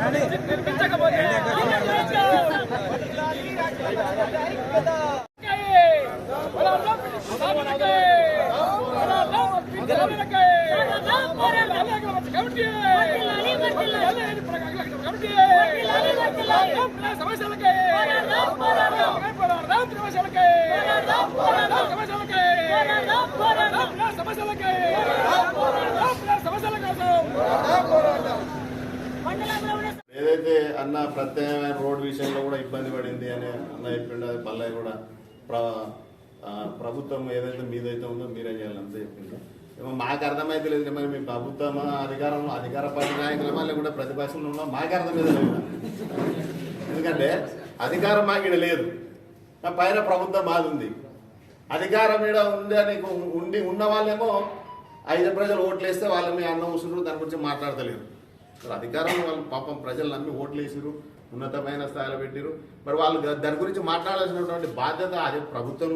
నిర్మించకపోతే సమస్యలకే సమస్యలకే సమస్యల కోసం ఏదైతే అన్న ప్రత్యేకమైన రోడ్ విషయంలో కూడా ఇబ్బంది పడింది అని అన్న చెప్పిండు అది పల్లె కూడా ప్ర ప్రభుత్వం ఏదైతే మీదైతే ఉందో మీరే చేయాలంత చెప్పిండు. ఏమో మాకు అర్థమైతే లేదు మరి మీ ప్రభుత్వం అధికారంలో అధికార పార్టీ నాయకులమా లేకుంటే ప్రతిపక్షంలో ఉన్నా మాకు అర్థమైతే లేదు ఎందుకంటే అధికారం మాకు ఇక్కడ లేదు. పైన ప్రభుత్వం మాది ఉంది అధికారం ఈడ ఉంది అని ఉండి ఉన్న వాళ్ళేమో ఐదు ప్రజలు ఓట్లు వేస్తే వాళ్ళ మీ అన్న ఉసురు దాని గురించి మాట్లాడతలేరు. మరి అధికారం వాళ్ళు పాపం ప్రజలు నమ్మి ఓట్లు వేసిరు ఉన్నతమైన స్థాయిలో పెట్టిరు మరి వాళ్ళు దాని గురించి మాట్లాడాల్సినటువంటి బాధ్యత అదే ప్రభుత్వం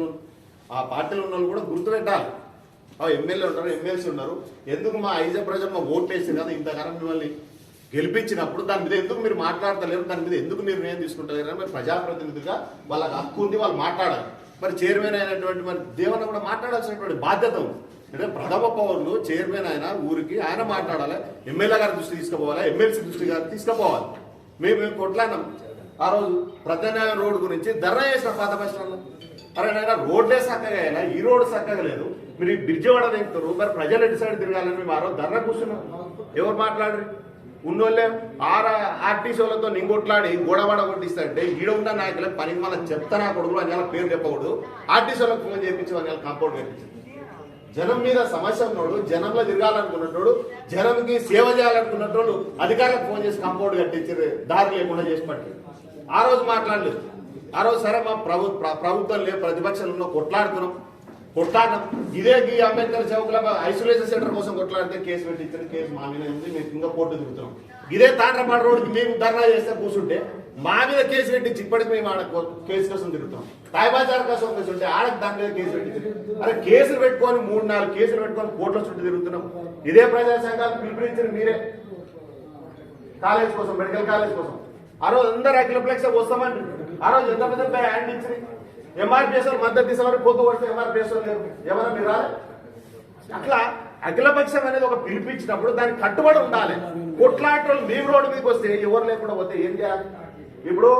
ఆ పార్టీలో ఉన్న వాళ్ళు కూడా గుర్తుపెట్టాలి. ఆ ఎమ్మెల్యే ఉన్నారు ఎమ్మెల్సీ ఉన్నారు. ఎందుకు మా ఐజ ప్రజలు మా ఓట్లు వేసింది కదా ఇంతకాలం మిమ్మల్ని గెలిపించినప్పుడు? దాని మీద ఎందుకు మీరు మాట్లాడతలేరు? దాని మీద ఎందుకు నిర్ణయం తీసుకుంటలేరు? అని మరి ప్రజాప్రతినిధిగా వాళ్ళకి హక్కు ఉంది వాళ్ళు మాట్లాడాలి. మరి చైర్మన్ అయినటువంటి మరి దేవన్న కూడా మాట్లాడాల్సినటువంటి బాధ్యత ఉంది. అంటే ప్రథమ పౌరులు చైర్మన్ ఆయన ఊరికి ఆయన మాట్లాడాలి ఎమ్మెల్యే గారి దృష్టి తీసుకుపోవాలి ఎమ్మెల్సీ దృష్టి గారు తీసుకుపోవాలి. మేము మేము కొట్లాడినాం. ఆ రోజు ప్రత్యామ్నాయం రోడ్డు గురించి ధర్నా చేసిన పాత బస్టాండ్లో అరే నాయన రోడ్లే చక్కగా అయినా ఈ రోడ్డు చక్కగా లేదు. మీరు ఈ బ్రిడ్జ్ కూడా దిగుతారు మరి ప్రజలు ఎటు సైడ్ తిరగాలని మేము ఆ రోజు ధర్నా కూర్చున్నాం. ఎవరు మాట్లాడరు? ఉన్నోళ్ళే. ఆర్ ఆర్టీసీ వాళ్ళతో నింగొట్లాడి గొడవడ కొట్టిస్తాడంటే ఈడ ఉన్న నాయకులే పని మన చెప్తానా కొడుకులు అని పేరు చెప్పకూడదు. ఆర్టీసీ వాళ్ళకి ఫోన్ చేయించి వాళ్ళ కాంపౌండ్ వేయించింది జనం మీద సమస్య ఉన్నోడు జనంలో తిరగాలనుకున్నట్టు జనంకి సేవ చేయాలనుకున్నట్టు అధికారులకు ఫోన్ చేసి కంపౌండ్ కట్టించారు దారి లేకుండా చేసి పట్టి ఆ రోజు మాట్లాడలేదు. ఆ రోజు సరే మా ప్రభు ప్రభుత్వం లేదు ప్రతిపక్షంలో కొట్లాడుతున్నాం. కొట్లాడడం. ఇదే ఈ అంబేద్కర్ చౌక్లో ఐసోలేషన్ సెంటర్ కోసం కొట్లాడితే కేసు పెట్టించారు కేసు మా మీద ఉంది మేము ఇంకా కోర్టు తిరుగుతున్నాం. ఇదే తాండ్రపాడు రోడ్డుకి మేము ధర్నా చేస్తే కూర్చుంటే మా మీద కేసు పెట్టించి ఇప్పటికి మేము ఆడ కేసు కోసం తిరుగుతాం తాయిబాజార్ కోసం కూర్చుంటే ఆడకు దాని మీద కేసు పెట్టింది. అరే కేసులు పెట్టుకొని మూడు నాలుగు కేసులు పెట్టుకొని కోర్టుల చుట్టూ తిరుగుతున్నాం. ఇదే ప్రజా సంఘాలు మీరే. కాలేజ్ కోసం మెడికల్ కాలేజ్ కోసం. ఆ రోజు అందరు అఖిలప్లెక్స్ వస్తామండి. ఆ రోజు ఎంత పెద్ద హ్యాండ్ ఇచ్చింది. ఎంఆర్పిఎస్ మద్దతు తీసేవారు పొద్దు వస్తే ఎంఆర్పిఎస్ లేరు. ఎవరైనా మీరు రాలే? అట్లా అఖిలపక్షం అనేది ఒక పిలిపించినప్పుడు దానికి కట్టుబడి ఉండాలి. కొట్లాటలు లీవ్ రోడ్డు మీదకి వస్తే ఎవరు లేకుండా పోతే ఏం చేయాలి? ఇప్పుడు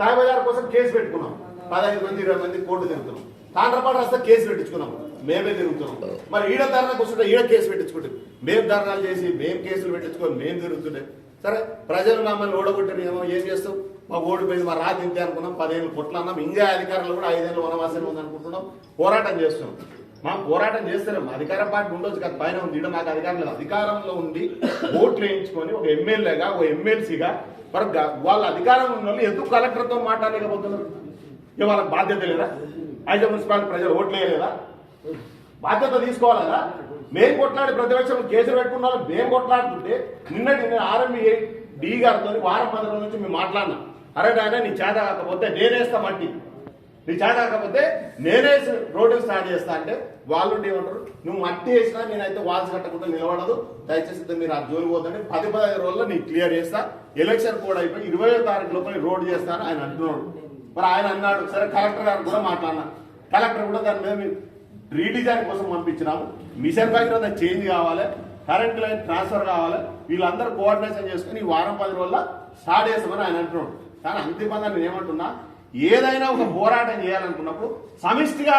తాయిబజార్ కోసం కేసు పెట్టుకున్నాం. పదహైదు మంది ఇరవై మంది కోర్టు తిరుగుతున్నాం. తాండ్రపాడు వస్తే కేసు పెట్టించుకున్నాం. మేమే తిరుగుతున్నాం. మరి ఈడ ధర్నా కూర్చుంటే ఈడ కేసు పెట్టించుకుంటే మేము ధర్నాలు చేసి మేము కేసులు పెట్టించుకొని మేము తిరుగుతుంటే సరే ప్రజలు మమ్మల్ని ఓడగొట్టిన ఏం చేస్తాం? మా ఓడిపోయింది మా రాజు ఇంతే అనుకున్నాం పదిహేను కొట్లు అన్నాం. ఇంకా అధికారులు కూడా ఐదేళ్ళు వనవాసం ఉంది అనుకుంటున్నాం పోరాటం చేస్తున్నాం. మా పోరాటం చేస్తున్నాం అధికార పార్టీ ఉండొచ్చు కదా పైన ఉంది. ఇక్కడ మాకు అధికారం లేదు. అధికారంలో ఉండి ఓట్లు వేయించుకొని ఒక ఎమ్మెల్యేగా ఒక ఎమ్మెల్సీగా మరి వాళ్ళ అధికారం ఉన్న వాళ్ళు ఎందుకు కలెక్టర్తో మాట్లాడలేకపోతున్నారు? ఇక వాళ్ళకి బాధ్యత లేదా? ఐదు మున్సిపాలిటీ ప్రజలు ఓట్లు వేయలేదా బాధ్యత తీసుకోవాలి కదా మేము కొట్లాడి ప్రతిపక్షం కేసులు పెట్టుకున్నారు మేము కొట్లాడుతుంటే నిన్నటి నేను ఆర్ఎంఈ డి గారితో వారం పది రోజుల నుంచి మేము మాట్లాడినా. అరే నాయన నీ చేత కాకపోతే నేనేస్తా మట్టి. నీ చేత కాకపోతే నేనే రోడ్డు స్టార్ట్ చేస్తా అంటే వాళ్ళు ఉండి ఏమంటారు? నువ్వు మట్టి వేసినా నేనైతే వాల్స్ కట్టకుండా నిలబడదు. దయచేసి మీరు ఆ జోలి పోతుంటే పది పదహైదు రోజుల్లో నీకు క్లియర్ చేస్తా. ఎలక్షన్ కూడా అయిపోయి ఇరవై తారీఖు లోపల రోడ్డు చేస్తాను ఆయన అంటున్నాడు. మరి ఆయన అన్నాడు సరే కలెక్టర్ గారు కూడా మాట్లాడినా. కలెక్టర్ కూడా దాని మీద మేము రీడిజైన్ కోసం పంపించినాము. మిషన్ భగీరథ చేంజ్ కావాలి కరెంట్ లైన్ ట్రాన్స్ఫర్ కావాలి వీళ్ళందరూ కోఆర్డినేషన్ చేసుకుని ఈ వారం పది రోజుల స్టార్ట్ చేస్తామని ఆయన అంటున్నాడు. కానీ అంతిమంగా నేను ఏమంటున్నా ఏదైనా ఒక పోరాటం చేయాలనుకున్నప్పుడు సమిష్టిగా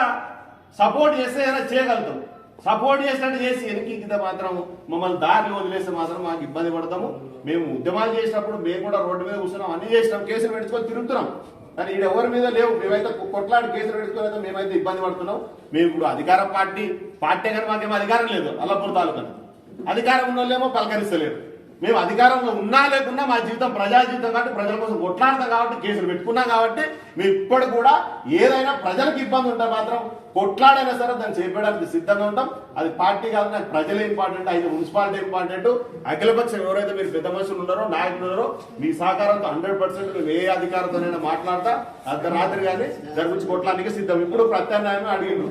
సపోర్ట్ చేస్తే ఏదైనా చేయగలుగుతాం. సపోర్ట్ చేసినట్టు చేసి వెనక్కి మాత్రం మమ్మల్ని దారిలో వదిలేస్తే మాత్రం మాకు ఇబ్బంది పడతాము. మేము ఉద్యమాలు చేసినప్పుడు మేము కూడా రోడ్డు మీద కూర్చున్నాం అన్ని చేసినాం కేసులు పెట్టుకొని తిరుగుతున్నాం. కానీ ఈడ ఎవరి మీద లేవు? మేమైతే కొట్లాడి కేసులు పెట్టుకొని అయితే మేమైతే ఇబ్బంది పడుతున్నాం. మేము ఇప్పుడు అధికార పార్టీ పార్టీ కానీ మాకేమో అధికారం లేదు అల్లపూర్ తాలూకా అధికారం ఉన్న వాళ్ళేమో పలకరిస్తలేరు. మేము అధికారంలో ఉన్నా లేకున్నా మా జీవితం ప్రజా జీవితం కాబట్టి ప్రజల కోసం కొట్లాడతాం కాబట్టి కేసులు పెట్టుకున్నాం కాబట్టి మేము ఇప్పటికి కూడా ఏదైనా ప్రజలకు ఇబ్బంది ఉంటే మాత్రం కొట్లాడైనా సరే దాన్ని చేపడానికి సిద్ధంగా ఉంటాం. అది పార్టీ కాదు నాకు ప్రజలే ఇంపార్టెంట్ అయితే మున్సిపాలిటీ ఇంపార్టెంట్ అఖిలపక్షం ఎవరైతే మీరు పెద్ద మనుషులు ఉన్నారో నాయకులు ఉన్నారో మీ సహకారంతో హండ్రెడ్ పర్సెంట్ మేము ఏ అధికారంతోనైనా మాట్లాడతా. అర్ధరాత్రి కానీ దాని గురించి సిద్ధం. ఇప్పుడు ప్రత్యామ్నాయమే అడిగిండు.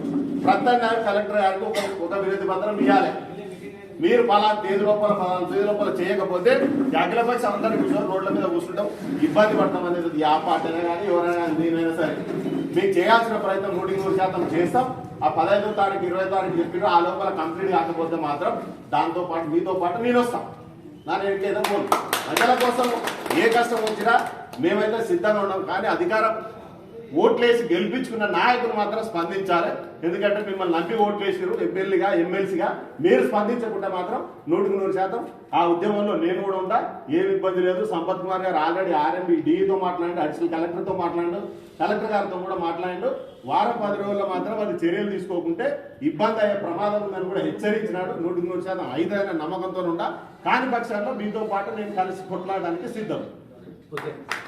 ప్రత్యామ్నాయం కలెక్టర్ గారికి ఒక ఒక వినతి పత్రం ఇవ్వాలి మీరు పలానా తేదీ లోపల పలానా తేదీ లోపల చేయకపోతే అఖిల పక్షం అందరినీ కూర్చొని రోడ్ల మీద కూర్చుంటాం. ఇబ్బంది పడతాం అనేది ఆ పార్టీనే కానీ ఎవరైనా నేనైనా దీనైనా సరే. మీకు చేయాల్సిన ప్రయత్నం నూటికి నూరు శాతం చేస్తాం. ఆ పదహైదో తారీఖు ఇరవై తారీఖు చెప్పిన ఆ లోపల కంప్లీట్ కాకపోతే మాత్రం దాంతో పాటు మీతో పాటు నేను వస్తాం. నా నేను ఏదో ప్రజల కోసం ఏ కష్టం వచ్చినా మేమైతే సిద్ధంగా ఉన్నాం. కానీ అధికారం ఓట్లేసి గెలిపించుకున్న నాయకులు మాత్రం స్పందించాలి. ఎందుకంటే మిమ్మల్ని నమ్మి ఓట్లేసారు ఎమ్మెల్యేగా ఎమ్మెల్సీగా. మీరు స్పందించకుండా మాత్రం నూటికి నూరు శాతం ఆ ఉద్యమంలో నేను కూడా ఉంటా. ఏమి ఇబ్బంది లేదు. సంపత్ కుమార్ గారు ఆల్రెడీ ఆర్ఎంబి డిఈతో మాట్లాడి అడిషనల్ కలెక్టర్తో మాట్లాడు కలెక్టర్ గారితో కూడా మాట్లాడు వారం పది రోజుల్లో మాత్రం అది చర్యలు తీసుకోకుంటే ఇబ్బంది అయ్యే ప్రమాదం ఉందని కూడా హెచ్చరించినాడు. నూటికి నూరు శాతం ఐదైన నమ్మకంతో ఉండా కాని పక్షాల్లో మీతో పాటు నేను కలిసి కొట్లాడడానికి సిద్ధం.